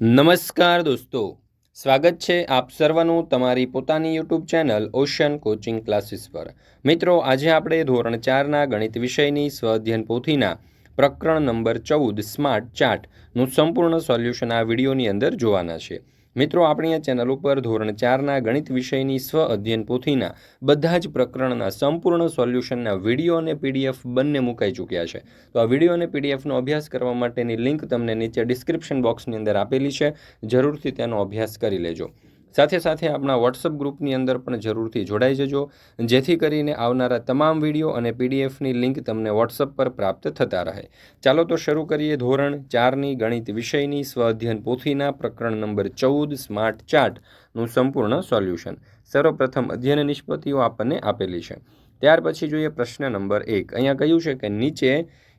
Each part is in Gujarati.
નમસ્કાર દોસ્તો. સ્વાગત છે આપ સર્વનું તમારી પોતાની YouTube channel Ocean coaching classes પર. મિત્રો, આજે આપણે ધોરણ ચારના ગણિત વિષયની સ્વઅધ્યયન પોથીના પ્રકરણ નંબર ચૌદ, સ્માર્ટ ચાર્ટનું સંપૂર્ણ સોલ્યુશન આ વિડીયોની અંદર જોવાના છે. મિત્રો, આપણી આ ચેનલ ઉપર ધોરણ ચારના ગણિત વિષયની સ્વ અધ્યયન પોથીના બધા જ પ્રકરણના સંપૂર્ણ સોલ્યુશનના વીડિયો અને પીડીએફ બંને મુકાઈ ચૂક્યા છે. તો આ વીડિયો અને પીડીએફનો અભ્યાસ કરવા માટેની લિંક તમને નીચે ડિસ્ક્રિપ્શન બોક્સની અંદર આપેલી છે. જરૂરથી તેનો અભ્યાસ કરી લેજો. સાથે સાથે આપણા વોટ્સઅપ ગ્રુપની અંદર પણ જરૂરથી જોડાઈ જજો. જેથી કરીને આવનારા તમામ વીડિયો અને પીડીએફની લિંક તમને વોટ્સઅપ પર પ્રાપ્ત થતા રહે. ચાલો તો શરૂ કરીએ ધોરણ ચારની ગણિત વિષયની સ્વઅધ્યયન પોથીના પ્રકરણ નંબર ચૌદ, સ્માર્ટ ચાર્ટનું સંપૂર્ણ સોલ્યુશન. સર્વપ્રથમ અધ્યયન નિષ્પત્તિઓ આપણને આપેલી છે. ત્યાર પછી જોઈએ પ્રશ્ન નંબર એક. અહીંયા કહ્યું છે કે નીચે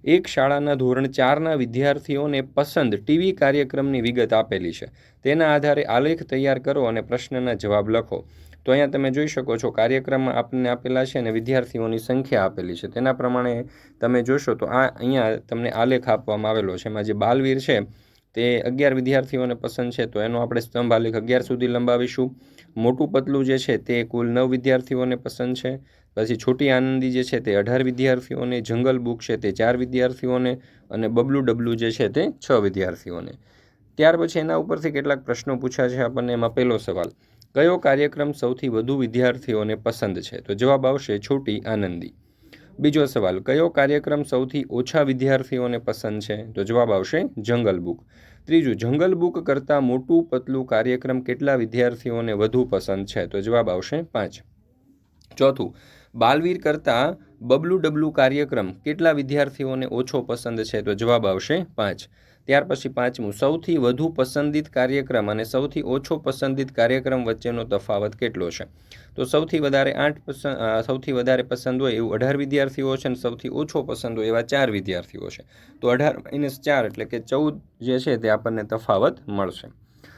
એક શાળાના ધોરણ ચારના વિદ્યાર્થીઓને પસંદ ટીવી કાર્યક્રમની વિગત આપેલી છે. તેના આધારે આલેખ તૈયાર કરો અને પ્રશ્નના જવાબ લખો. તો અહીંયા તમે જોઈ શકો છો કાર્યક્રમમાં આપણને આપેલા છે અને વિદ્યાર્થીઓની સંખ્યા આપેલી છે. તેના પ્રમાણે તમે જોશો તો આ અહીંયા તમને આલેખ આપવામાં આવેલો છે. એમાં જે બાલવીર છે તે અગિયાર વિદ્યાર્થીઓને પસંદ છે. તો એનો આપણે સ્તંભ આલેખ અગિયાર સુધી લંબાવીશું. મોટું પતલું જે છે તે કુલ નવ વિદ્યાર્થીઓને પસંદ છે. પછી છોટી આનંદી જે છે તે અઢાર વિદ્યાર્થીઓને, જંગલ બુક છે તે ચાર વિદ્યાર્થીઓને અને બબલુ ડબલુ જે છે તે છ વિદ્યાર્થીઓને. ત્યાર પછી એના ઉપરથી કેટલાક પ્રશ્નો પૂછ્યા છે આપણને એમાં પહેલો સવાલ. કયો કાર્યક્રમ સૌથી વધુ વિદ્યાર્થીઓને પસંદ છે? તો જવાબ આવશે છોટી આનંદી. બીજો સવાલ, કયો કાર્યક્રમ સૌથી ઓછા વિદ્યાર્થીઓને પસંદ છે? તો જવાબ આવશે જંગલ બુક. ત્રીજું, જંગલ બુક કરતાં મોટું પતલું કાર્યક્રમ કેટલા વિદ્યાર્થીઓને વધુ પસંદ છે? તો જવાબ આવશે પાંચ. ચોથું બાલવીર કરતાં બબલુ ડબલુ કાર્યક્રમ કેટલા વિદ્યાર્થીઓને ઓછો પસંદ છે તો જવાબ આવશે પાંચ. ત્યાર પછી પાંચમું, સૌથી વધુ પસંદિત કાર્યક્રમ અને સૌથી ઓછો પસંદિત કાર્યક્રમ વચ્ચેનો તફાવત કેટલો છે? તો સૌથી વધારે આઠ પસંદ સૌથી વધારે પસંદ હોય એવું અઢાર વિદ્યાર્થીઓ છે અને સૌથી ઓછો પસંદ હોય એવા ચાર વિદ્યાર્થીઓ છે. તો અઢાર માઇનસ ચાર એટલે કે ચૌદ જે છે તે આપણને તફાવત મળશે.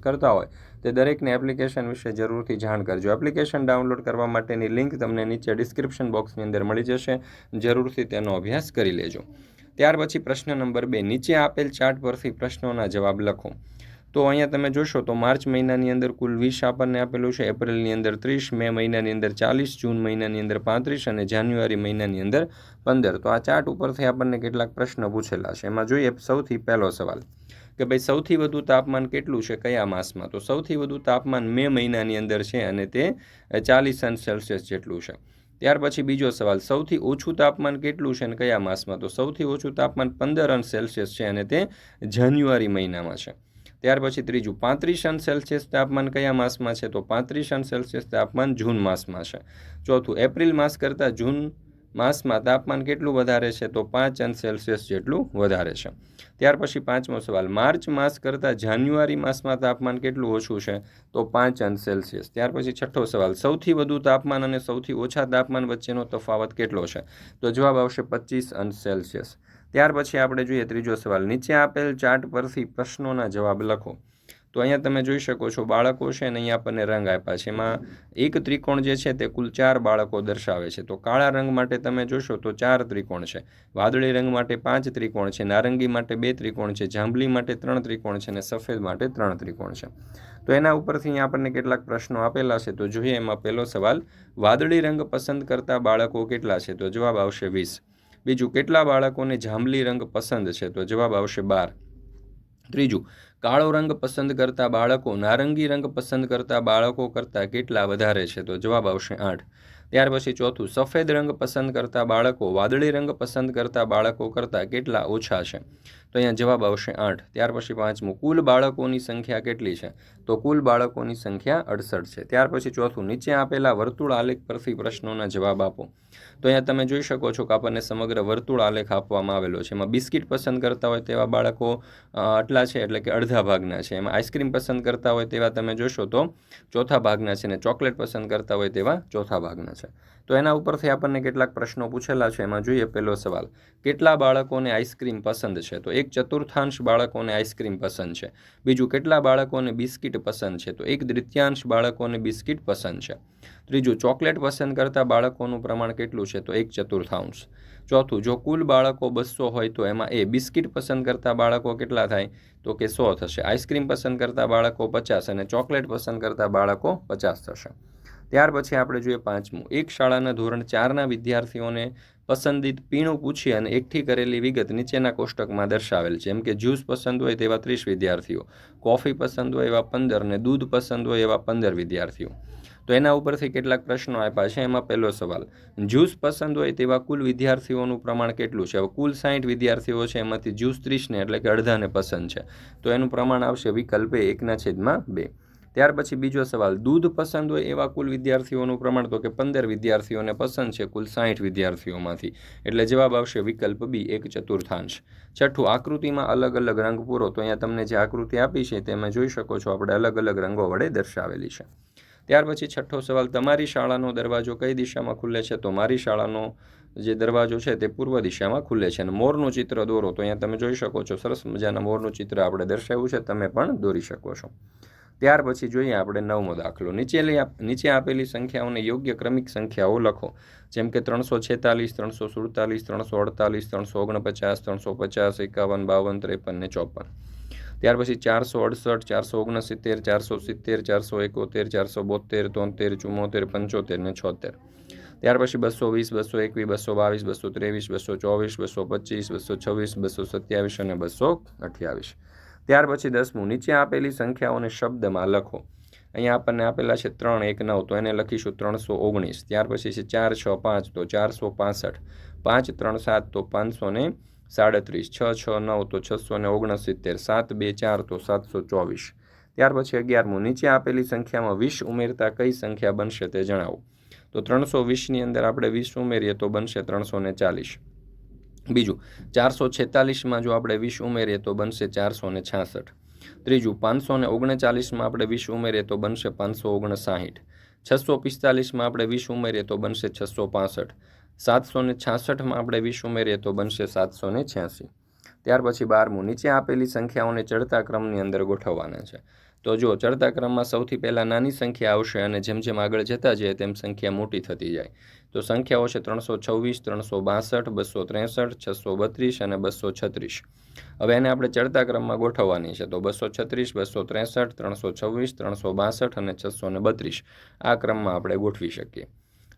કરતા હોય, તે દરેકને એપ્લિકેશન વિશે જરૂરથી જાણ કરજો. એપ્લિકેશન ડાઉનલોડ કરવા માટેની લિંક તમને નીચે ડિસ્ક્રિપ્શન બોક્સની અંદર મળી જશે. જરૂરથી તેનો અભ્યાસ કરી લેજો. ત્યાર પછી પ્રશ્ન નંબર બે, નીચે આપેલ ચાર્ટ પરથી પ્રશ્નોના જવાબ લખો. તો અહીંયા તમે જોશો તો માર્ચ મહિનાની અંદર કુલ વીસ આપણને આપેલું છે, એપ્રિલની અંદર ત્રીસ, મે મહિનાની અંદર ચાલીસ, જૂન મહિનાની અંદર પાંત્રીસ અને જાન્યુઆરી મહિનાની અંદર પંદર. તો આ ચાર્ટ ઉપરથી આપણને કેટલાક પ્રશ્નો પૂછેલા છે. એમાં જોઈએ સૌથી પહેલો સવાલ. કે ભાઈ સૌથી વધુ તાપમાન કેટલું છે કયા માસમાં? તો સૌથી વધુ તાપમાન મે મહિનાની અંદર છે અને તે ચાલીસ અંશ સેલ્સિયસ જેટલું છે. ત્યાર પછી બીજો સવાલ, સૌથી ઓછું તાપમાન કેટલું છે અને કયા માસમાં? તો સૌથી ઓછું તાપમાન પંદર અંશ સેલ્સિયસ છે અને તે જાન્યુઆરી મહિનામાં છે. ત્યાર પછી ત્રીજું, પાંત્રીસ અંશ સેલ્સિયસ તાપમાન કયા માસમાં છે? તો પાંત્રીસ અંશ સેલ્સિયસ તાપમાન જૂન માસમાં છે. ચોથું, એપ્રિલ માસ કરતાં જૂન માસમાં તાપમાન કેટલું વધારે છે તો પાંચ અંશ સેલ્સિયસ જેટલું વધારે છે. ત્યાર પછી પાંચમો સવાલ, માર્ચ માસ કરતાં જાન્યુઆરી માસમાં તાપમાન કેટલું ઓછું છે તો પાંચ અંશ સેલ્સિયસ. ત્યાર પછી છઠ્ઠો સવાલ, સૌથી વધુ તાપમાન અને સૌથી ઓછા તાપમાન વચ્ચેનો તફાવત કેટલો છે? તો જવાબ આવશે પચીસ અંશ સેલ્સિયસ. ત્યાર પછી આપણે જોઈએ ત્રીજો સવાલ, નીચે આપેલ ચાર્ટ પરથી પ્રશ્નોના જવાબ લખો. તો અહીંયા તમે જોઈ શકો છો બાળકો છે અને અહીંયા આપણને રંગ આપ્યા છે. એમાં એક ત્રિકોણ જે છે તે કુલ ચાર બાળકો દર્શાવે છે. તો કાળા રંગ માટે તમે જોશો તો ચાર ત્રિકોણ છે. વાદળી રંગ માટે પાંચ ત્રિકોણ છે. નારંગી માટે બે ત્રિકોણ છે. જાંબલી માટે ત્રણ ત્રિકોણ છે અને સફેદ માટે ત્રણ ત્રિકોણ છે. તો એના ઉપરથી અહીંયા આપણને કેટલાક પ્રશ્નો આપેલા છે. તો જોઈએ એમાં પહેલો સવાલ, વાદળી રંગ પસંદ કરતા બાળકો કેટલા છે? તો જવાબ આવશે વીસ. બીજું, કેટલા બાળકોને જાંબલી રંગ પસંદ છે? તો જવાબ આવશે બાર. ત્રીજું કાળો રંગ પસંદ કરતા બાળકો, નારંગી રંગ પસંદ કરતા બાળકો કરતાં કેટલા વધારે છે? તો જવાબ આવશે આઠ. ત્યાર પછી ચોથું, સફેદ રંગ પસંદ કરતા બાળકો, વાદળી રંગ પસંદ કરતા બાળકો કરતાં કેટલા ઓછા છે? તો અહીંયા જવાબ આવશે આઠ. ત્યાર પછી પાંચમું કુલ બાળકોની સંખ્યા કેટલી છે? તો કુલ બાળકોની સંખ્યા અડસઠ છે. ત્યાર પછી ચોથું, નીચે આપેલા વર્તુળ આલેખ પરથી પ્રશ્નોના જવાબ આપો. તો અહીંયા તમે જોઈ શકો છો કે આપણને સમગ્ર વર્તુળ આલેખ આપવામાં આવેલો છે. એમાં બિસ્કિટ પસંદ કરતા હોય તેવા બાળકો આટલા છે એટલે કે અડધા ભાગના છે. એમાં આઈસ્ક્રીમ પસંદ કરતા હોય તેવા તમે જોશો તો ચોથા ભાગના છે અને ચોકલેટ પસંદ કરતા હોય તેવા ચોથા ભાગના છે. તો એના ઉપરથી આપણને કેટલાક પ્રશ્નો પૂછેલા છે. એમાં જોઈએ પહેલો સવાલ, કેટલા બાળકોને આઈસ્ક્રીમ પસંદ છે? તો એક ચતુર્થાંશ બાળકોને આઈસ્ક્રીમ પસંદ છે. બીજું, કેટલા બાળકોને બિસ્કિટ પસંદ છે? તો એક દ્વિતીયાંશ બાળકોને બિસ્કિટ પસંદ છે. ત્રીજું, ચોકલેટ પસંદ કરતા બાળકોનું પ્રમાણ કેટલું છે? તો એક ચતુર્થાંશ. ચોથું, જો કુલ બાળકો બસો હોય તો એમાં એ બિસ્કિટ પસંદ કરતા બાળકો કેટલા થાય? તો કે સો થશે. આઈસ્ક્રીમ પસંદ કરતા બાળકો પચાસ અને ચોકલેટ પસંદ કરતા બાળકો પચાસ થશે. ત્યાર પછી આપણે જોઈએ પાંચમું. એક શાળાના ધોરણ ચારના વિદ્યાર્થીઓને પસંદિત પીણું પૂછી અને એકઠી કરેલી વિગત નીચેના કોષ્ટકમાં દર્શાવેલ છે. જેમ કે, જ્યુસ પસંદ હોય તેવા ત્રીસ વિદ્યાર્થીઓ, કોફી પસંદ હોય એવા પંદર ને દૂધ પસંદ હોય એવા પંદર વિદ્યાર્થીઓ. તો એના ઉપરથી કેટલાક પ્રશ્નો આપ્યા છે. એમાં પહેલો સવાલ, જ્યુસ પસંદ હોય તેવા કુલ વિદ્યાર્થીઓનું પ્રમાણ કેટલું છે? હવે કુલ સાહીઠ વિદ્યાર્થીઓ છે, એમાંથી જ્યુસ ત્રીસને એટલે કે અડધાને પસંદ છે. તો એનું પ્રમાણ આવશે વિકલ્પ એકના છેદમાં બે. ત્યાર પછી બીજો સવાલ, દૂધ પસંદ હોય એવા કુલ વિદ્યાર્થીઓનું પ્રમાણ? તો કે પંદર વિદ્યાર્થીઓને પસંદ છે કુલ સાઠ વિદ્યાર્થીઓમાંથી. એટલે જવાબ આવશે વિકલ્પ બી, એક ચતુર્થાંશ. છઠ્ઠું, આકૃતિમાં અલગ અલગ રંગ પૂરો. તો અહીંયા તમને જે આકૃતિ આપી છે તેમાં જોઈ શકો છો આપણે અલગ અલગ રંગો વડે દર્શાવેલી છે. ત્યાર પછી છઠ્ઠો સવાલ, તમારી શાળાનો દરવાજો કઈ દિશામાં ખુલે છે? તો મારી શાળાનો જે દરવાજો છે તે પૂર્વ દિશામાં ખુલે છે. અને મોરનું ચિત્ર દોરો. તો અહીંયા તમે જોઈ શકો છો સરસ મજાના મોરનું ચિત્ર આપણે દર્શાવ્યું છે. તમે પણ દોરી શકો છો. ત્યાર પછી જોઈએ આપણે નવમો દાખલો. નીચેલી નીચે આપેલી સંખ્યાઓને યોગ્ય ક્રમિક સંખ્યાઓ લખો. જેમ કે ત્રણસો છેતાલીસ, ત્રણસો સુડતાલીસ, ત્રણસો અડતાલીસ, ત્રણસો ઓગણપચાસ, ત્રણસો પચાસ, એકાવન, બાવન, ત્રેપન ને ચોપન. ત્યાર પછી ચારસો અડસઠ, ચારસો ઓગણસિત્તેર, ચારસો સિત્તેર, ચારસો એકોતેર, ચારસો બોતેર તોતેર, ચુમ્મોતેર, પંચોતેર ને છોતેર. ત્યાર પછી બસો વીસ, બસો એકવીસ, બસો બાવીસ, બસો ત્રેવીસ, બસો ચોવીસ, બસો પચીસ, બસો છવ્વીસ, બસો સત્યાવીસ અને બસો અઠ્યાવીસ. ત્યાર પછી દસમું, નીચે આપેલી સંખ્યાઓને શબ્દમાં લખો. અહીંયા આપણને આપેલા છે ત્રણ, એક, નવ, તો એને લખીશું ત્રણસો ઓગણીસ. ત્યાર પછી છે ચાર, છ, પાંચ, તો ચારસો પાસઠ. પાંચ, ત્રણ, સાત, તો પાંચસો ને સાડત્રીસ. છ છ, નવ, તો છસો ને ઓગણસિત્તેર. સાત, બે, ચાર, તો સાતસો ચોવીસ. ત્યાર પછી અગિયારમું, નીચે આપેલી સંખ્યામાં વીસ ઉમેરતા કઈ સંખ્યા બનશે તે જણાવો. તો ત્રણસો વીસની અંદર આપણે વીસ ઉમેરીએ તો બનશે ત્રણસો ને ચાલીસ. બીજું, ચારસો છેતાલીસમાં જો આપણે વીસ ઉમેરીએ તો બનશે ચારસો ને છાસઠ. ત્રીજું, પાંચસો ને ઓગણચાલીસમાં આપણે વીસ ઉમેરીએ તો બનશે પાંચસો ઓગણસાઠ છસો પિસ્તાલીસમાં આપણે વીસ ઉમેરીએ તો બનશે છસો પાસઠ. સાતસો ને છાસઠમાં આપણે વીસ ઉમેરીએ તો બનશે સાતસો ને છ્યાસી. ત્યાર પછી બારમું, નીચે આપેલી સંખ્યાઓને ચડતા ક્રમની અંદર ગોઠવવાના છે. તો જો, ચડતા ક્રમમાં સૌથી પહેલાં નાની સંખ્યા આવશે અને જેમ જેમ આગળ જતા જાય તેમ સંખ્યા મોટી થતી જાય. તો સંખ્યાઓ છે ત્રણસો છવ્વીસ, ત્રણસો બાસઠ, બસો ત્રેસઠ, છસો બત્રીસ અને બસો છત્રીસ. હવે એને આપણે ચડતા ક્રમમાં ગોઠવવાની છે. તો બસો છત્રીસ, બસો ત્રેસઠ, ત્રણસો છવ્વીસ, ત્રણસો બાસઠ અને છસો ને બત્રીસ. આ ક્રમમાં આપણે ગોઠવી શકીએ.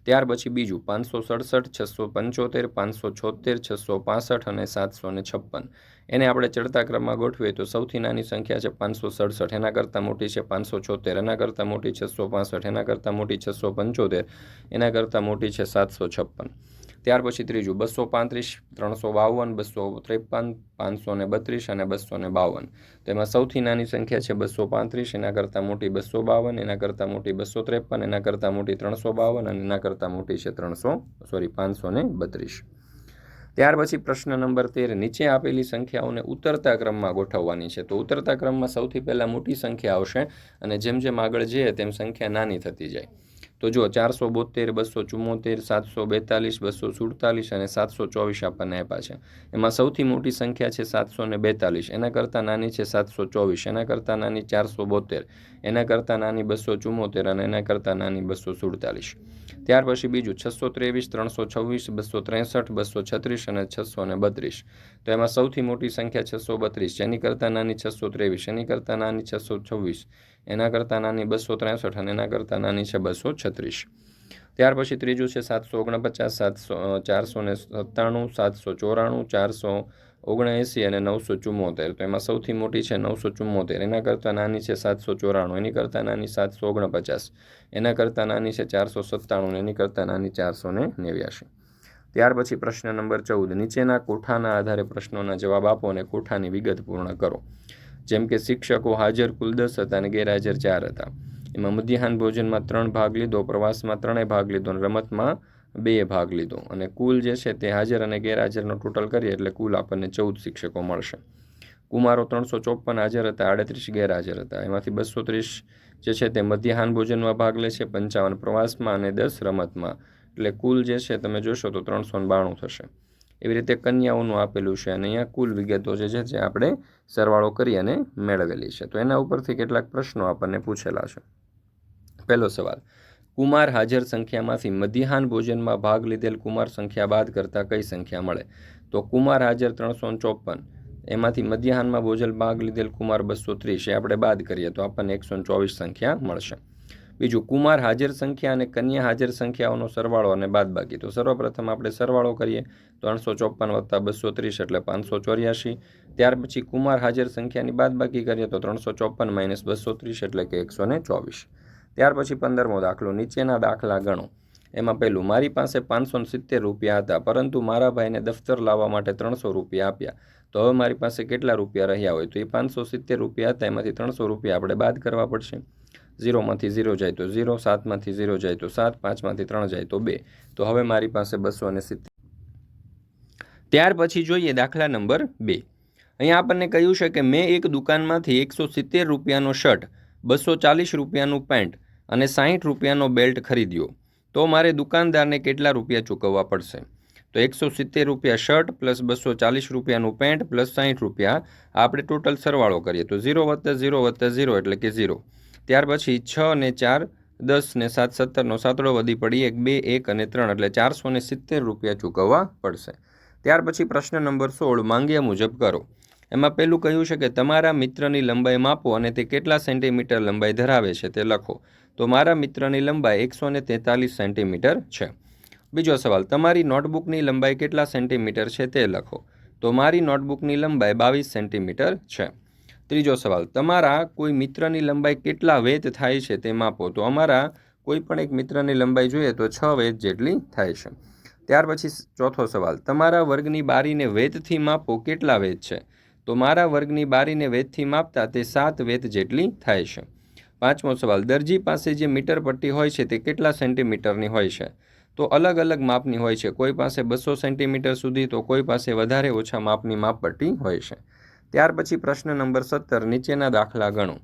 ત્યાર પછી બીજું પાંચસો સડસઠ, છસો પંચોતેર, પાંચસો છોતેર છસો પાસઠ અને સાતસો ને છપ્પન. એને આપણે ચડતા ક્રમમાં ગોઠવીએ તો સૌથી નાની સંખ્યા છે પાંચસો સડસઠ. એના કરતાં મોટી છે પાંચસો છોતેર એના કરતાં મોટી છસો પાસઠ. એના કરતાં મોટી છસો પંચોતેર. એના કરતાં મોટી છે સાતસો છપ્પન. ત્યાર પછી ત્રીજું બસો પાંત્રીસ, ત્રણસો બાવન, બસો ત્રેપન, પાંચસો ને બત્રીસ અને બસો ને બાવન. તેમાં સૌથી નાની સંખ્યા છે બસો પાંત્રીસ, એના કરતાં મોટી બસો બાવન, એના કરતાં મોટી બસો ત્રેપન, એના કરતાં મોટી ત્રણસો બાવન અને એના કરતાં મોટી છે ત્રણસો, સોરી, પાંચસો ને બત્રીસ. ત્યાર પછી પ્રશ્ન નંબર તેર, નીચે આપેલી સંખ્યાઓને ઉતરતા ક્રમમાં ગોઠવવાની છે. તો ઉતરતા ક્રમમાં સૌથી પહેલાં મોટી સંખ્યા આવશે અને જેમ જેમ આગળ જઈએ તેમ સંખ્યા નાની થતી જાય. તો જો ચારસો બોતેર, બસો ચુમ્મોતેર સાતસો બેતાલીસ, બસો સુડતાલીસ અને સાતસો ચોવીસ આપણને આપ્યા છે. એમાં સૌથી મોટી સંખ્યા છે સાતસો ને બેતાલીસ. એના કરતાં નાની છે સાતસો ચોવીસ. એના કરતાં નાની ચારસો બોતેર. એના કરતાં નાની બસો ચુમ્મોતેર અને એના કરતાં નાની બસો સુડતાલીસ. ત્યાર પછી બીજું છસો ત્રેવીસ, ત્રણસો છવ્વીસ, બસો ત્રેસઠ, બસો છત્રીસ અને છસો ને બત્રીસ. તો એમાં સૌથી મોટી સંખ્યા છસો બત્રીસ. જેની કરતાં નાની છસો ત્રેવીસ, એની કરતાં નાની છસો છવ્વીસ. એના કરતાં નાની બસો ત્રેસઠ અને એના કરતાં નાની છે બસો છત્રીસ. ત્યાર પછી ત્રીજું છે સાતસો ઓગણપચાસ, સાતસો ચારસો ને સત્તાણું, સાતસો ચોરાણું, ચારસો ઓગણએંસી અને નવસો ચુમ્મોતેર. તો એમાં સૌથી મોટી છે નવસો ચુમ્મોતેર. એના કરતાં નાની છે સાતસો ચોરાણું. એની કરતાં નાની સાતસો ઓગણપચાસ. એના કરતાં નાની છે ચારસો સત્તાણું એની કરતાં નાની ચારસો ને નેવ્યાશી. ત્યાર પછી પ્રશ્ન નંબર ચૌદ. નીચેના કોઠાના આધારે પ્રશ્નોના જવાબ આપો અને કોઠાની વિગત પૂર્ણ કરો. જેમ કે શિક્ષકો હાજર કુલ દસ હતા અને ગેરહાજર ચાર હતા. એમાં મધ્યાહન ભોજનમાં ત્રણ ભાગ લીધો પ્રવાસમાં ત્રણેય ભાગ લીધો અને રમતમાં બે ભાગ લીધો. અને કુલ જે છે તે હાજર અને ગેરહાજરનો ટોટલ કરીએ એટલે કુલ આપણને ચૌદ શિક્ષકો મળશે. કુમારો ત્રણસો ચોપન હાજર હતા, આડત્રીસ ગેરહાજર હતા. એમાંથી બસો ત્રીસ જે છે તે મધ્યાહન ભોજનમાં ભાગ લે છે, પંચાવન પ્રવાસમાં અને દસ રમતમાં. એટલે કુલ જે છે, તમે જોશો તો ત્રણસો બાણું થશે. એવી રીતે કન્યાઓનું આપેલું છે અને અહીંયા કુલ વિગતો છે, જે આપણે સરવાળો કરી અને મેળવેલી છે. તો એના ઉપરથી કેટલાક પ્રશ્નો આપણને પૂછેલા છે. પહેલો સવાલ, કુમાર હાજર સંખ્યામાંથી મધ્યાહન ભોજનમાં ભાગ લીધેલ કુમાર સંખ્યા બાદ કરતાં કઈ સંખ્યા મળે? તો કુમાર હાજર ત્રણસો ચોપન એમાંથી મધ્યાહનમાં ભોજન ભાગ લીધેલ કુમાર બસો ત્રીસ, એ આપણે બાદ કરીએ તો આપણને એકસો ચોવીસ સંખ્યા મળશે. બીજું કુમાર હાજર સંખ્યા અને કન્યા હાજર સંખ્યાઓનો સરવાળો અને બાદબાકી. તો સર્વપ્રથમ આપણે સરવાળો કરીએ. ત્રણસો ચોપન વત્તા બસો ત્રીસ એટલે પાંચસો ચોર્યાસી. ત્યાર પછી કુમાર હાજર સંખ્યાની બાદબાકી કરીએ તો ત્રણસો ચોપન માઇનસ બસો ત્રીસ એટલે કે એકસો ને ચોવીસ. ત્યાર પછી પંદરમો દાખલો, નીચેના દાખલા ગણો. એમાં પહેલું, મારી પાસે પાંચસો સિત્તેર રૂપિયા હતા, પરંતુ મારા ભાઈને દફતર લાવવા માટે ત્રણસો રૂપિયા આપ્યા. તો હવે મારી પાસે કેટલા રૂપિયા રહ્યા હોય? તો એ પાંચસો સિત્તેર રૂપિયા હતા. એમાંથી ત્રણસો રૂપિયા આપણે બાદ કરવા પડશે. ઝીરોમાંથી ઝીરો જાય તો ઝીરો, સાતમાંથી ઝીરો જાય તો સાત, પાંચમાંથી ત્રણ જાય તો બે. તો હવે મારી પાસે બસો અને સિત્તેર. ત્યાર પછી જોઈએ દાખલા નંબર બે. અહીંયા આપણને કહ્યું છે કે મેં એક દુકાનમાંથી એકસો સિત્તેર રૂપિયાનો શર્ટ, બસો ચાલીસ રૂપિયાનું પેન્ટ અને સાહીઠ રૂપિયાનો બેલ્ટ ખરીદ્યો. તો મારે દુકાનદારને કેટલા રૂપિયા ચૂકવવા પડશે? તો એકસો સિત્તેર રૂપિયા શર્ટ પ્લસ બસો ચાલીસ રૂપિયાનું પેન્ટ પ્લસ સાહીઠ રૂપિયા. આપણે ટોટલ સરવાળો કરીએ તો ઝીરો વત્તા ઝીરો વત્તા ઝીરો એટલે કે ઝીરો. ત્યાર પછી છ અને ચાર, દસ ને સાત સત્તરનો સાતડો વધી પડી, એક, બે, એક અને ત્રણ, એટલે ચારસો ને સિત્તેર રૂપિયા ચૂકવવા પડશે. ત્યાર પછી પ્રશ્ન નંબર સોળ, માંગ્યા મુજબ કરો. એમાં પહેલું કહ્યું છે કે તમારા મિત્રની લંબાઈ માપો અને તે કેટલા સેન્ટીમીટર લંબાઈ ધરાવે છે તે લખો. તો મારા મિત્રની લંબાઈ એકસો ને તેતાલીસ સેન્ટીમીટર છે. બીજો સવાલ, તમારી નોટબુકની લંબાઈ કેટલા સેન્ટીમીટર છે તે લખો. તો મારી નોટબુકની લંબાઈ બાવીસ સેન્ટીમીટર છે. ત્રીજો સવાલ, તમારા કોઈ મિત્રની લંબાઈ કેટલા વેધ થાય છે તે માપો તો અમારા કોઈ પણ એક મિત્રની લંબાઈ જોઈએ તો છ વેધ જેટલી થાય છે. ત્યાર પછી ચોથો સવાલ, તમારા વર્ગની બારીને વેધથી માપો કેટલા વેધ છે? તો મારા વર્ગની બારીને વેધથી માપતા તે સાત વેધ જેટલી થાય છે. પાંચમો સવાલ, દરજી પાસે જે મીટર પટ્ટી હોય છે તે કેટલા સેન્ટીમીટરની હોય છે? તો અલગ અલગ માપની હોય છે, કોઈ પાસે બસો સેન્ટીમીટર સુધી તો કોઈ પાસે વધારે ઓછા માપની માપપટ્ટી હોય છે. ત્યાર પછી પ્રશ્ન નંબર સત્તર, નીચેના દાખલા ગણો.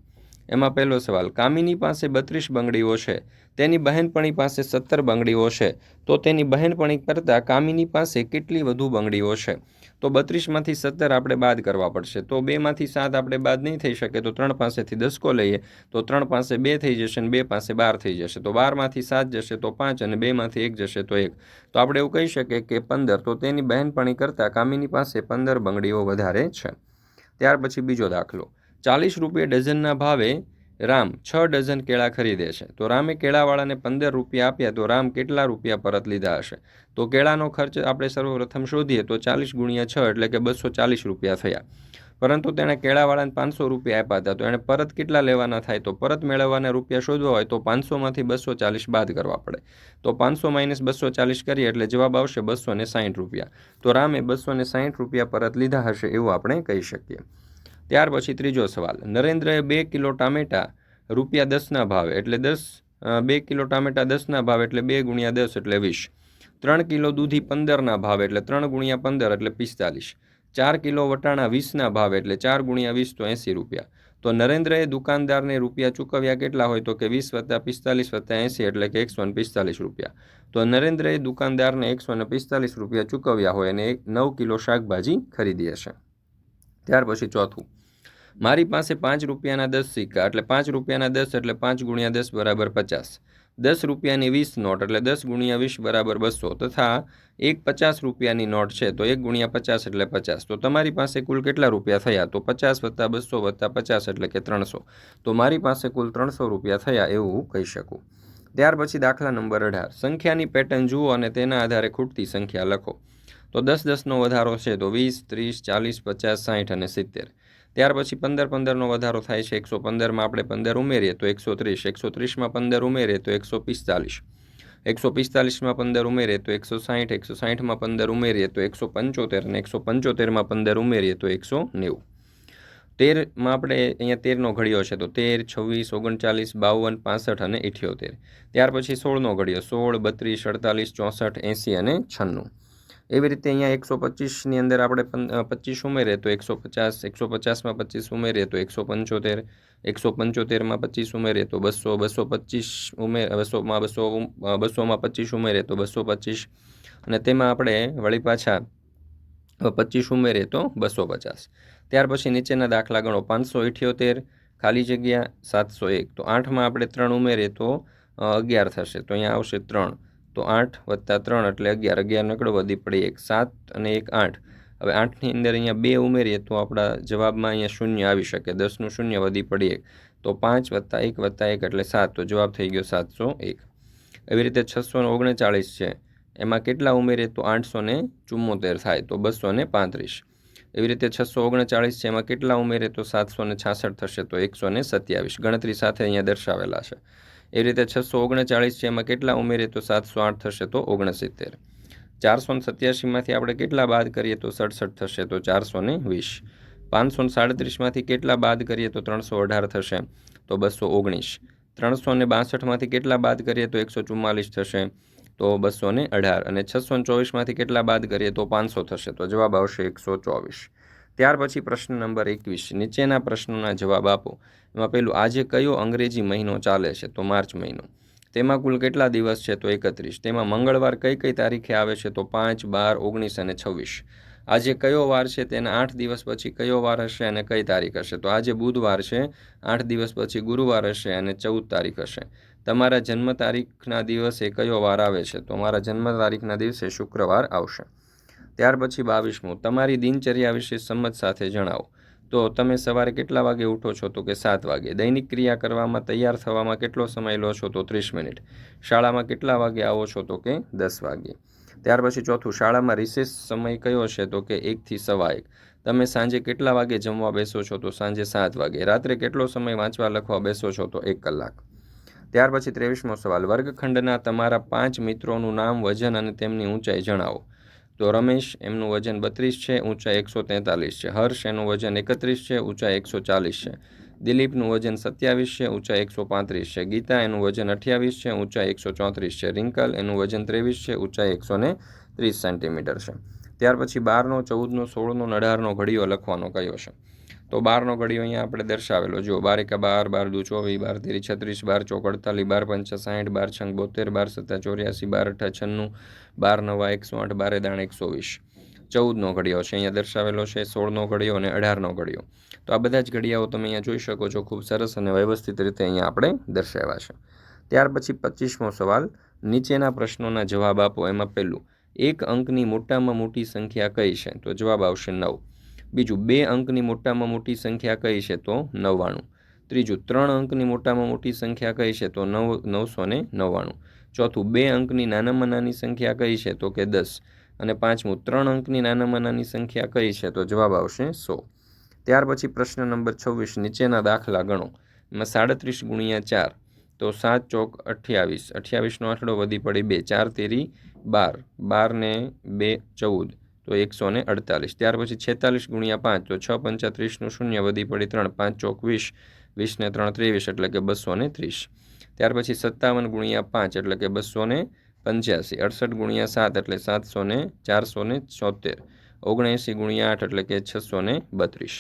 એમાં પહેલો સવાલ, કામિની પાસે બત્રીસ બંગડીઓ છે, તેની બહેનપણી પાસે સત્તર બંગડીઓ છે, તો તેની બહેનપણી કરતાં કામિની પાસે કેટલી વધુ બંગડીઓ છે? તો બત્રીસમાંથી સત્તર આપણે બાદ કરવા પડશે. તો બેમાંથી સાત આપણે બાદ નહીં થઈ શકે, તો ત્રણ પાસેથી દસકો લઈએ, તો ત્રણ પાસે બે થઈ જશે અને બે પાસે બાર થઈ જશે. તો બારમાંથી સાત જશે, તો પાંચ અને બેમાંથી એક જશે, તો એક. તો આપણે એવું કહી શકીએ કે પંદર, તો તેની બહેનપણી કરતાં કામિની પાસે પંદર બંગડીઓ વધારે છે. ત્યાર પછી બીજો દાખલો. ચાલીસ રૂપિયા ડઝનના ભાવે રામ છ ડઝન કેળા ખરીદે છે. તો રામે કેળાવાળાને પંદર રૂપિયા આપ્યા તો રામ કેટલા રૂપિયા પરત લીધા હશે? તો કેળાનો ખર્ચ આપણે સર્વપ્રથમ શોધીએ તો ચાલીસ ગુણ્યા છ એટલે કે બસો ચાલીસ રૂપિયા થયા. પરંતુ તેણે કેળાવાળાને પાંચસો રૂપિયા આપ્યા હતા. તો એણે પરત કેટલા લેવાના થાય? તો પરત મેળવવાના રૂપિયા શોધવા હોય તો પાંચસોમાંથી બસો ચાલીસ બાદ કરવા પડે. તો પાંચસો માઇનસ બસો ચાલીસ કરીએ એટલે જવાબ આવશે બસો ને સાહીઠ રૂપિયા. તો રામે બસો ને સાહીઠ રૂપિયા પરત લીધા હશે એવું આપણે કહી શકીએ. ત્યાર પછી ત્રીજો સવાલ. નરેન્દ્રએ બે કિલો ટામેટા રૂપિયા દસના ભાવે એટલે દસ બે કિલો ટામેટા દસના ભાવે એટલે બે ગુણ્યા દસ એટલે વીસ. ત્રણ કિલો દૂધી પંદરના ભાવે એટલે ત્રણ ગુણ્યા પંદર એટલે પિસ્તાલીસ. ચાર કિલો વટાણા વીસના ભાવે એટલે ચાર ગુણ્યા વીસ તો એંસી રૂપિયા. તો નરેન્દ્રએ દુકાનદારને રૂપિયા ચૂકવ્યા કેટલા હોય તો કે વીસ વત્તા પિસ્તાલીસ વત્તા એંસી એટલે કે એકસો ને પિસ્તાલીસ રૂપિયા. તો નરેન્દ્રએ દુકાનદારને એકસો ને પિસ્તાલીસ રૂપિયા ચૂકવ્યા હોય અને એક નવ કિલો શાકભાજી ખરીદી હશે. ત્યાર પછી ચોથું. મારી પાસે પાંચ રૂપિયાના દસ સિક્કા એટલે પાંચ રૂપિયાના દસ એટલે પાંચ ગુણ્યા દસ બરાબર પચાસ. દસ રૂપિયાની વીસ નોટ એટલે દસ ગુણ્યા વીસ બરાબર બસો તથા એક પચાસ રૂપિયાની નોટ છે તો એક ગુણ્યા પચાસ એટલે પચાસ. તો તમારી પાસે કુલ કેટલા રૂપિયા થયા? તો પચાસ વત્તા બસો વત્તા પચાસ એટલે કે ત્રણસો. તો મારી પાસે કુલ ત્રણસો રૂપિયા થયા એવું કહી શકું. ત્યાર પછી દાખલા નંબર અઢાર. સંખ્યાની પેટર્ન જુઓ અને તેના આધારે ખૂટતી સંખ્યા લખો. તો દસ દસનો વધારો છે તો વીસ, ત્રીસ, ચાલીસ, પચાસ, સાઠ અને સિત્તેર. ત્યાર પછી પંદર પંદરનો વધારો થાય છે. એકસો પંદરમાં આપણે પંદર ઉમેરીએ તો એકસો ત્રીસ. એકસો ત્રીસમાં પંદર ઉમેરીએ તો એકસો પિસ્તાલીસ. એકસો પિસ્તાલીસમાં પંદર ઉમેરીએ તો એકસો સાઠ એકસો સાઠમાં પંદર ઉમેરીએ તો એકસો પંચોતેર. અને એકસો પંચોતેરમાં પંદર ઉમેરીએ તો એકસો નેવું. તેરમાં આપણે અહીંયા તેરનો ઘડિયો છે તો તેર, છવ્વીસ, ઓગણચાલીસ, બાવન, પાસઠ અને ઇઠ્યોતેર. ત્યાર પછી સોળનો ઘડિયો. સોળ, બત્રીસ, અડતાલીસ, ચોસઠ, એંસી અને છન્નું. એવી રીતે અહીંયા એકસો પચીસની અંદર આપણે પચીસ ઉમેરીએ તો એકસો પચાસ, એકસો પચાસમાં પચીસ ઉમેરીએ તો એકસો પંચોતેર, એકસો પંચોતેરમાં પચીસ ઉમેરીએ તો બસો બસો પચીસ ઉમેર બસોમાં બસો બસોમાં પચીસ ઉમેરીએ તો બસો પચીસ. અને તેમાં આપણે વળી પાછા પચીસ ઉમેરીએ તો બસો પચાસ. ત્યાર પછી નીચેના દાખલા ગણો પાંચસો ઇઠ્યોતેર ખાલી જગ્યા સાતસો એક. તો આઠમાં આપણે ત્રણ ઉમેરીએ તો અગિયાર થશે. તો અહીંયા આવશે ત્રણ. તો આઠ વત્તા ત્રણ એટલે અગિયાર. અગિયાર નકડો વધી પડી એક સાત અને એક આઠ. હવે આઠની અંદર અહીંયા બે ઉમેરીએ તો આપણા જવાબમાં અહીંયા શૂન્ય આવી શકે. દસનું શૂન્ય વધી પડી એક. તો પાંચ વત્તા એક વત્તા એક એટલે સાત. તો જવાબ થઈ ગયો સાતસો એક. એવી રીતે છસો ઓગણચાળીસ છે. એમાં કેટલા ઉમેરીએ તો આઠસો ને થાય. તો બસો ને પાંત્રીસ. એવી રીતે છસો ઓગણચાળીસ છે. એમાં કેટલા ઉમેરે તો સાતસો ને છાસઠ થશે તો એકસો ને સત્યાવીસ. ગણતરી સાથે અહીંયા દર્શાવેલા છે. એ રીતે છસો ઓગણચાળીસ છે, એમાં કેટલા ઉમેરીએ તો સાતસો આઠ થશે તો ઓગણસિત્તેર. ચારસો ને સત્યાસીમાંથી આપણે કેટલા બાદ કરીએ તો સડસઠ થશે તો ચારસો ને વીસ. પાંચસો ને સાડત્રીસમાંથી કેટલા બાદ કરીએ તો ત્રણસો અઢાર થશે તો બસો ઓગણીસ. ત્રણસો ને બાસઠમાંથી કેટલા બાદ કરીએ તો એકસો ચુમ્માલીસ થશે તો બસો ને અઢાર. અને છસો ને ચોવીસમાંથી કેટલા બાદ કરીએ તો પાંચસો થશે તો જવાબ આવશે એકસો ચોવીસ. ત્યાર પછી પ્રશ્ન નંબર એકવીસ. નીચેના પ્રશ્નોના જવાબ આપો. એમાં પેલું આજે કયો અંગ્રેજી મહિનો ચાલે છે? તો માર્ચ મહિનો. તેમાં કુલ કેટલા દિવસ છે? તો એકત્રીસ. તેમાં મંગળવાર કઈ કઈ તારીખે આવે છે? તો પાંચ, બાર, ઓગણીસ અને છવ્વીસ. આજે કયો વાર છે? તેના આઠ દિવસ પછી કયો વાર હશે અને કઈ તારીખ હશે? તો આજે બુધવાર છે, આઠ દિવસ પછી ગુરુવાર હશે અને ચૌદ તારીખ હશે. તમારા જન્મ તારીખના દિવસે કયો વાર આવે છે? તો મારા જન્મ તારીખના દિવસે શુક્રવાર આવશે. ત્યાર પછી બાવીસમું, તમારી દિનચર્યા વિશે સંમત સાથે જણાવો. તો તમે સવારે કેટલા વાગે ઉઠો છો? તો કે સાત વાગે. દૈનિક ક્રિયા કરવામાં તૈયાર થવામાં કેટલો સમય લો છો? તો ત્રીસ મિનિટ. શાળામાં કેટલા વાગે આવો છો? તો કે દસ વાગે. ત્યાર પછી ચોથું, શાળામાં રિસેસ સમય કયો છે? તો કે એકથી સવા એક. તમે સાંજે કેટલા વાગે જમવા બેસો છો? તો સાંજે સાત વાગે. રાત્રે કેટલો સમય વાંચવા, લખવા બેસો છો? તો એક કલાક. ત્યાર પછી ત્રેવીસમો સવાલ. વર્ગખંડના તમારા પાંચ મિત્રોનું નામ, વજન અને તેમની ઊંચાઈ જણાવો. તો રમેશ, એમનું વજન બત્રીસ છે ઊંચાઈ એકસો તેતાલીસ છે. હર્ષ, એનું વજન એકત્રીસ છે ઊંચાઈ એકસો ચાલીસ છે. દિલીપનું વજન સત્યાવીસ છે ઊંચાઈ એકસો પાંત્રીસ છે. ગીતા, એનું વજન અઠ્યાવીસ છે ઊંચાઈ એકસો ચોત્રીસ છે. રિંકલ, એનું વજન ત્રેવીસ છે ઊંચાઈ એકસો ને ત્રીસ સેન્ટીમીટર છે. ત્યાર પછી બારનો, ચૌદનો, સોળનો અઢારનો ઘડીઓ લખવાનો કયો છે? તો બારનો ઘડીઓ અહીંયા આપણે દર્શાવેલો. જો બાર એકા બાર બાર દુ ચોવીસ, બાર તેરી છત્રીસ, બાર ચોક અડતાલીસ બાર પંચા સાઠ બાર છંગ બોતેર, બાર સત્તા ચોર્યાસી, બાર અઠા છન્નું, બાર નવા એકસો આઠ, બારે દાણ એકસો વીસ. ચૌદનો ઘડિયો છે, અહીંયા દર્શાવેલો છે, સોળનો ઘડિયો અને અઢારનો ઘડિયો. તો આ બધા જ ઘડિયાઓ તમે અહીંયા જોઈ શકો છો, ખૂબ સરસ અને વ્યવસ્થિત રીતે અહીંયા આપણે દર્શાવ્યા છે. ત્યાર પછી પચીસમો સવાલ, નીચેના પ્રશ્નોના જવાબ આપો. એમાં પહેલું, એક અંકની મોટામાં મોટી સંખ્યા કઈ છે? તો જવાબ આવશે નવ. બીજું, બે અંકની મોટામાં મોટી સંખ્યા કઈ છે તો? નવ્વાણું. ત્રીજું, ત્રણ અંકની મોટામાં મોટી સંખ્યા કઈ છે તો? નવ, નવસો ને નવ્વાણું. ચોથું, બે અંકની નાનામાં નાની સંખ્યા કઈ છે તો કે દસ. અને પાંચમું, ત્રણ અંકની નાનામાં નાની સંખ્યા કઈ છે તો? જવાબ આવશે સો. ત્યાર પછી પ્રશ્ન નંબર છવ્વીસ, નીચેના દાખલા ગણો. એમાં સાડત્રીસ ગુણ્યા ચાર, તો સાત ચોક અઠ્યાવીસ. અઠ્યાવીસનો આંકડો વધી પડી બે, ચાર તેરી બાર. બારને બે, ચૌદ. તો એકસો ને અડતાલીસ. ત્યાર પછી છેતાલીસ ગુણ્યા પાંચ, તો છ પંચાત્રીસનું શૂન્ય વધી પડી ત્રણ, પાંચ ચોક વીસ વીસને ત્રણ ત્રેવીસ, એટલે કે બસો ને ત્રીસ. ત્યાર પછી સત્તાવન ગુણ્યા પાંચ, એટલે કે બસો ને પંચ્યાસી. અડસઠ ગુણ્યા સાત, એટલે સાતસો ને ચારસો ને છોતેર. ઓગણએંસી ગુણ્યા આઠ, એટલે કે છસો ને બત્રીસ.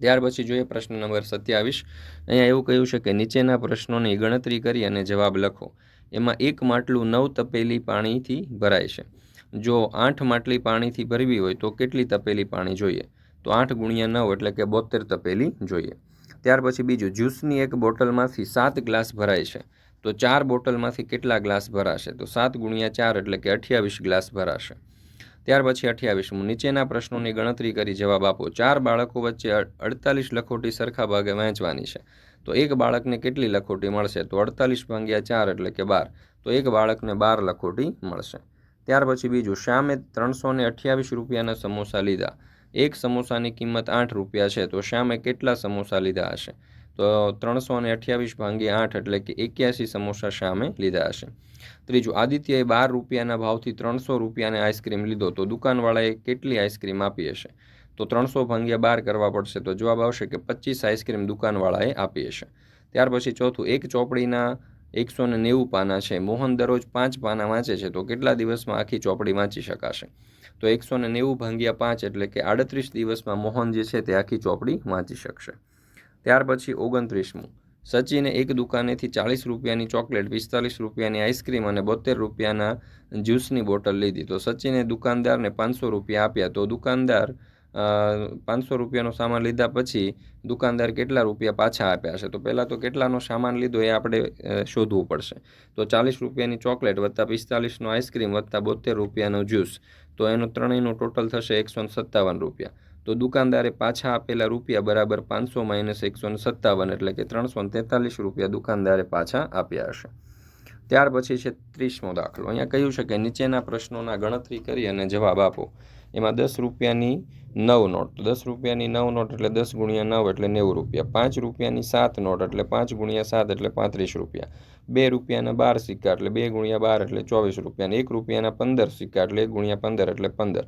ત્યાર પછી જોઈએ પ્રશ્ન નંબર સત્યાવીસ. અહીંયા એવું કહ્યું છે કે નીચેના પ્રશ્નોની ગણતરી કરી અને જવાબ લખો. એમાં એક માટલું નવ તપેલી પાણીથી ભરાય છે. જો આઠ માટલી પાણીથી ભરવી હોય તો કેટલી તપેલી પાણી જોઈએ? તો આઠ ગુણ્યા નવ એટલે કે બોતેર તપેલી જોઈએ. ત્યાર પછી બીજું, જ્યુસની એક બોટલમાંથી સાત ગ્લાસ ભરાય છે. તો ચાર બોટલમાંથી કેટલા ગ્લાસ ભરાશે? તો સાત ગુણ્યા ચાર એટલે કે અઠ્યાવીસ ગ્લાસ ભરાશે. ત્યાર પછી અઠ્યાવીસમું નીચેના પ્રશ્નોની ગણતરી કરી જવાબ આપો. ચાર બાળકો વચ્ચે અડતાલીસ લખોટી સરખા ભાગે વહેંચવાની છે. તો એક બાળકને કેટલી લખોટી મળશે? તો અડતાલીસ ભાંગ્યા ચાર એટલે કે બાર. તો એક બાળકને બાર લખોટી મળશે. ત્યાર પછી બીજું, શ્યામે ત્રણસો ને અઠ્યાવીસ રૂપિયાના સમોસા લીધા. એક સમોસાની કિંમત આઠ રૂપિયા છે, તો શ્યામે કેટલા સમોસા લીધા હશે? તો ત્રણસો અને અઠ્યાવીસ ભાંગી આઠ એટલે કે એક્યાસી સમોસા શ્યામે લીધા હશે. ત્રીજું, આદિત્યએ બાર રૂપિયાના ભાવથી ત્રણસો રૂપિયાની આઈસ્ક્રીમ લીધો, તો દુકાનવાળાએ કેટલી આઈસ્ક્રીમ આપી હશે? તો ત્રણસો ભાંગ્યા બાર કરવા પડશે, તો જવાબ આવશે કે પચીસ આઈસ્ક્રીમ દુકાનવાળાએ આપી હશે. ત્યાર પછી ચોથું, એક ચોપડીના એકસો ને નેવું પાના છે. મોહન દરરોજ પાંચ પાના વાંચે છે. તો કેટલા દિવસમાં આખી ચોપડી વાંચી શકાશે? તો એકસો ને નેવું ભાંગ્યા પાંચ એટલે કે આડત્રીસ દિવસમાં મોહન જે છે તે આખી ચોપડી વાંચી શકશે. ત્યાર પછી ઓગણત્રીસમું. સચિને એક દુકાનેથી ચાલીસ રૂપિયાની ચોકલેટ, પિસ્તાલીસ રૂપિયાની આઈસ્ક્રીમ અને બોતેર રૂપિયાના જ્યુસની બોટલ લીધી. તો સચિને દુકાનદારને પાંચસો રૂપિયા આપ્યા. તો દુકાનદાર પાંચસો રૂપિયાનો સામાન લીધા પછી દુકાનદાર કેટલા રૂપિયા પાછા આપ્યા છે? તો પહેલાં તો કેટલાનો સામાન લીધો એ આપણે શોધવું પડશે. તો ચાલીસ રૂપિયાની ચોકલેટ વત્તા પિસ્તાલીસનો આઈસ્ક્રીમ વત્તા બોતેર રૂપિયાનો જ્યુસ, તો એનો ત્રણેયનો ટોટલ થશે એકસો સત્તાવન રૂપિયા. તો દુકાનદારે પાછા આપેલા રૂપિયા બરાબર પાંચસો માઇનસ એકસો સત્તાવન એટલે કે ત્રણસો તેતાલીસ રૂપિયા દુકાનદારે પાછા આપ્યા હશે. ત્યાર પછી છે ત્રીસમો દાખલો. અહીંયા કહ્યું છે કે નીચેના પ્રશ્નોના ગણતરી કરી અને જવાબ આપો. એમાં દસ રૂપિયાની નવ નોટ. દસ રૂપિયાની નવ નોટ એટલે દસ ગુણ્યા નવ એટલે નેવું રૂપિયા. પાંચ રૂપિયાની સાત નોટ એટલે પાંચ ગુણ્યા સાત એટલે પાંત્રીસ રૂપિયા. બે રૂપિયાના બાર સિક્કા એટલે બે ગુણ્યા બાર એટલે ચોવીસ રૂપિયા. એક રૂપિયાના પંદર સિક્કા એટલે એક ગુણ્યા પંદર એટલે પંદર.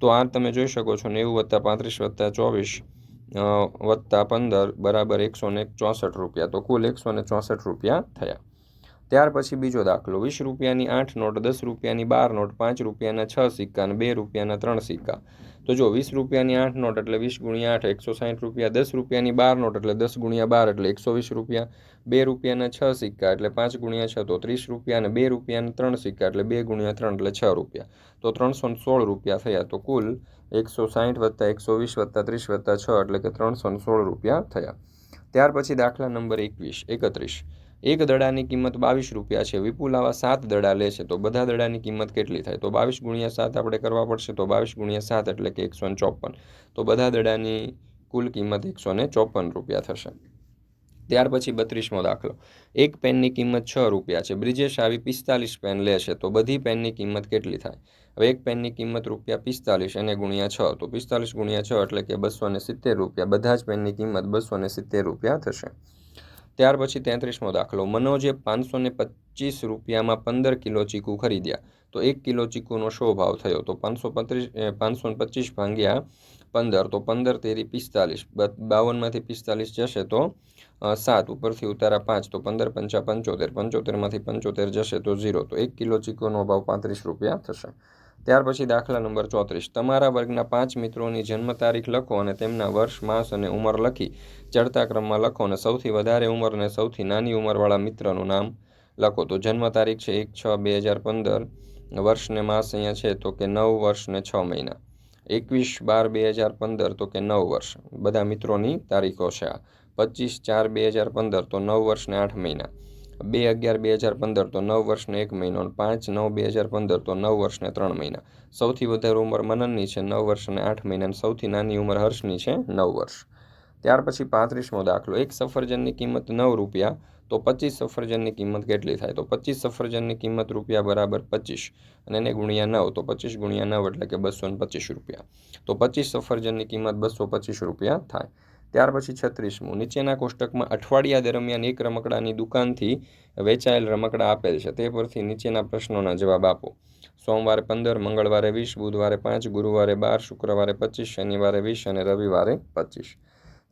તો આ તમે જોઈ શકો છો નેવું વત્તા પાંત્રીસ વત્તા ચોવીસ વત્તા પંદર બરાબર એકસો ચોસઠ રૂપિયા. તો કુલ એકસો ચોસઠ રૂપિયા થયા. ત્યાર પછી બીજો દાખલો, વીસ રૂપિયાની આઠ નોટ, દસ રૂપિયાની બાર નોટ, પાંચ રૂપિયાના છ સિક્કા અને બે રૂપિયાના ત્રણ સિક્કા. તો જો વીસ રૂપિયાની આઠ નોટ એટલે વીસ ગુણ્યા આઠ, એકસો સાઠ રૂપિયા, દસ રૂપિયાની બાર નોટ એટલે દસ ગુણ્યા બાર એટલે એકસો વીસ રૂપિયા, બે રૂપિયાના છ સિક્કા એટલે પાંચ ગુણ્યા છ તો ત્રીસ રૂપિયા અને બે રૂપિયાના ત્રણ સિક્કા એટલે બે ગુણ્યા ત્રણ એટલે છ રૂપિયા. તો ત્રણસો સોળ રૂપિયા થયા. તો કુલ એકસો સાઠ વત્તા એકસો વીસ વત્તા ત્રીસ વત્તા છ એટલે કે ત્રણસો સોળ રૂપિયા થયા. ત્યાર પછી દાખલા નંબર એકવીસ, એકત્રીસ. એક દડાની કિંમત બાવીસ રૂપિયા છે. વિપુલ આવા સાત દડા લે છે તો બધા દડાની કિંમત કેટલી થાય? તો બાવીસ ગુણ્યા સાત આપણે કરવા પડશે તો બાવીસ ગુણ્યા સાત એટલે કે એકસો ચોપન. તો બધા દડાની કુલ કિંમત એકસો ને ચોપન રૂપિયા થશે. ત્યાર પછી બત્રીસમો દાખલો. એક પેનની કિંમત છ રૂપિયા છે. બ્રિજેશ આવી પિસ્તાલીસ પેન લે છે તો બધી પેનની કિંમત કેટલી થાય? હવે એક પેનની કિંમત રૂપિયા પિસ્તાલીસ એને ગુણ્યા છ. તો પિસ્તાલીસ ગુણ્યા છ એટલે કે બસો સિત્તેર રૂપિયા. બધા જ પેનની કિંમત બસો સિત્તેર રૂપિયા થશે. ત્યાર પછી તેત્રીસમો દાખલો. મનોજે પાંચસો ને પચીસ રૂપિયામાં પંદર કિલો ચીકુ ખરીદ્યા. તો એક કિલો ચીકુનો શો ભાવ થયો? તો પાંચસો પત્રીસ પાંચસો પચીસ ભાંગ્યા પંદર. તો પંદર તેરી પિસ્તાલીસ. બાવનમાંથી પિસ્તાલીસ જશે તો સાત. ઉપરથી ઉતારા પાંચ. તો પંદર પંચા પંચોતેર. પંચોતેરમાંથી પંચોતેર જશે તો ઝીરો. તો એક કિલો ચીકુનો ભાવ પાંત્રીસ રૂપિયા થશે. ત્યાર પછી દાખલા નંબર ચોત્રીસ. તમારા વર્ગના પાંચ મિત્રોની જન્મ તારીખ લખો અને તેમના વર્ષ, માસ અને ઉંમર લખી ચડતા ક્રમમાં લખો અને સૌથી વધારે ઉંમર અને સૌથી નાની ઉંમરવાળા મિત્રનું નામ લખો. તો જન્મ તારીખ છે એક છ બે હજાર પંદર. વર્ષને માસ અહીંયા છે તો કે નવ, વર્ષ ને છ મહિના. એકવીસ બાર બે હજાર પંદર તો કે નવ વર્ષ. બધા મિત્રોની તારીખો છે આ. પચીસ ચાર બે હજાર પંદર તો નવ વર્ષ ને આઠ મહિના. બે અગિયાર, બે હજાર પંદર તો નવ વર્ષને એક મહિનો પાંચ નવ બે હજાર પંદર તો નવ વર્ષને ત્રણ મહિના. સૌથી વધારે ઉંમર મનનની છે નવ વર્ષ અને આઠ મહિના સૌથી નાની ઉંમર હર્ષની છે નવ વર્ષ. ત્યાર પછી પાંત્રીસમો દાખલો. એક સફરજનની કિંમત નવ રૂપિયા, તો પચીસ સફરજનની કિંમત કેટલી થાય? તો પચીસ સફરજનની કિંમત રૂપિયા બરાબર પચીસ અને એને ગુણ્યા નવ, તો પચીસ ગુણ્યા નવ એટલે કે બસો પચીસ રૂપિયા. તો પચીસ સફરજનની કિંમત બસો પચીસ રૂપિયા થાય. ત્યાર પછી છત્રીસમું. નીચેના કોષ્ટકમાં અઠવાડિયા દરમિયાન એક રમકડાની દુકાનથી વેચાયેલ રમકડા આપેલ છે. તે પરથી નીચેના પ્રશ્નોના જવાબ આપો. સોમવારે પંદર, મંગળવારે વીસ, બુધવારે પાંચ, ગુરુવારે બાર, શુક્રવારે પચીસ, શનિવારે વીસ અને રવિવારે પચીસ.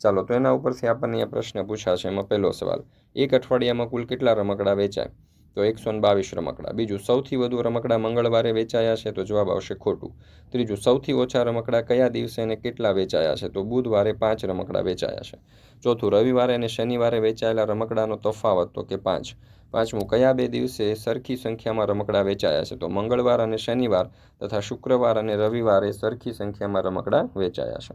ચાલો, તો એના ઉપરથી આપણને આ પ્રશ્ન પૂછાશે. એમાં પહેલો સવાલ, એક અઠવાડિયામાં કુલ કેટલા રમકડા વેચાય? તો એકસો બાવીસ રમકડા. બીજું, સૌથી વધુ રમકડા મંગળવારે વેચાયા છે તો જવાબ આવશે ખોટું. ત્રીજું, સૌથી ઓછા રમકડા કયા દિવસે અને કેટલા વેચાયા છે તો બુધવારે પાંચ રમકડા વેચાયા છે. ચોથું, રવિવારે અને શનિવારે વેચાયેલા રમકડાનો તફાવત તો કે પાંચ. પાંચમું, કયા બે દિવસે સરખી સંખ્યામાં રમકડા વેચાયા છે તો મંગળવાર અને શનિવાર તથા શુક્રવાર અને રવિવારે સરખી સંખ્યામાં રમકડા વેચાયા છે.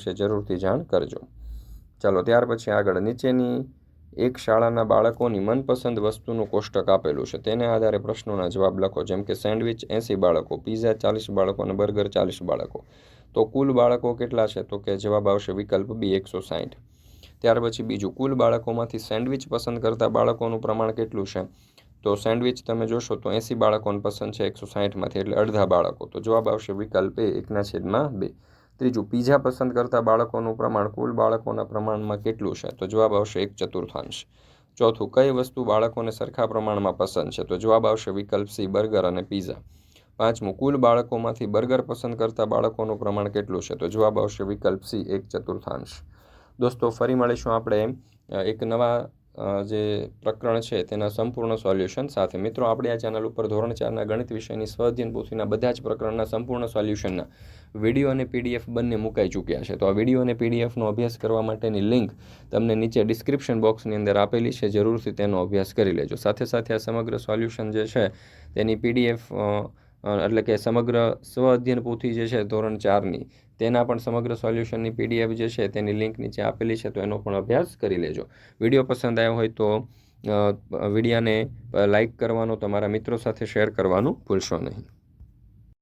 વિશે જરૂરથી જાણ કરજો. ચાલો ત્યાર પછી આગળ નીચેની એક શાળાના બાળકોની મનપસંદ વસ્તુનું કોષ્ટક આપેલું છે. તેને આધારે પ્રશ્નોના જવાબ લખો. જેમ કે સેન્ડવિચ એંસી બાળકો, પીઝા ચાલીસ બાળકો અને બર્ગર ચાલીસ બાળકો. તો કુલ બાળકો કેટલા છે? તો કે જવાબ આવશે વિકલ્પ બી, એકસો સાહીઠ ત્યાર પછી બીજું, કુલ બાળકોમાંથી સેન્ડવિચ પસંદ કરતા બાળકોનું પ્રમાણ કેટલું છે? તો સેન્ડવિચ તમે જોશો તો એંસી બાળકોને પસંદ છે એકસો સાહીઠમાંથી એટલે અડધા બાળકો. તો જવાબ આવશે વિકલ્પ એ, એકના છેદમાં બે. ત્રીજું, પીઝા પસંદ કરતા બાળકોનું પ્રમાણ કુલ બાળકોના પ્રમાણમાં કેટલું છે? તો જવાબ આવશે એક ચતુર્થાંશ. ચોથું, કઈ વસ્તુ બાળકોને સરખા પ્રમાણમાં પસંદ છે? તો જવાબ આવશે વિકલ્પ સી, બર્ગર અને પીઝા. પાંચમું, કુલ બાળકોમાંથી બર્ગર પસંદ કરતા બાળકોનું પ્રમાણ કેટલું છે? તો જવાબ આવશે વિકલ્પ સી, એક ચતુર્થાંશ. દોસ્તો, ફરી મળીશું આપણે એક નવા જે પ્રકરણ છે તેના સંપૂર્ણ સોલ્યુશન સાથે. મિત્રો, આપણે આ ચેનલ ઉપર ધોરણ ચારના ગણિત વિષયની સ્વઅધ્યયન પોથીના બધા જ પ્રકરણના સંપૂર્ણ સોલ્યુશનના વીડિયો અને પીડીએફ બંને મુકાઈ ચૂક્યા છે. તો આ વીડિયો અને પીડીએફનો અભ્યાસ કરવા માટેની લિંક તમને નીચે ડિસ્ક્રિપ્શન બોક્સની અંદર આપેલી છે. જરૂરથી તેનો અભ્યાસ કરી લેજો. સાથે સાથે આ સમગ્ર સોલ્યુશન જે છે તેની પીડીએફ એટલે કે સમગ્ર સ્વ અધ્યયન પોથી જે છે ધોરણ ચારની, તેના પણ સમગ્ર સોલ્યુશનની પીડીએફ જે છે તેની લિંક નીચે આપેલી છે, તો એનો પણ અભ્યાસ કરી લેજો. વીડિયો પસંદ આવ્યો હોય તો વિડીયાને લાઈક કરવાનો, તમારા મિત્રો સાથે શેર કરવાનું ભૂલશો નહીં.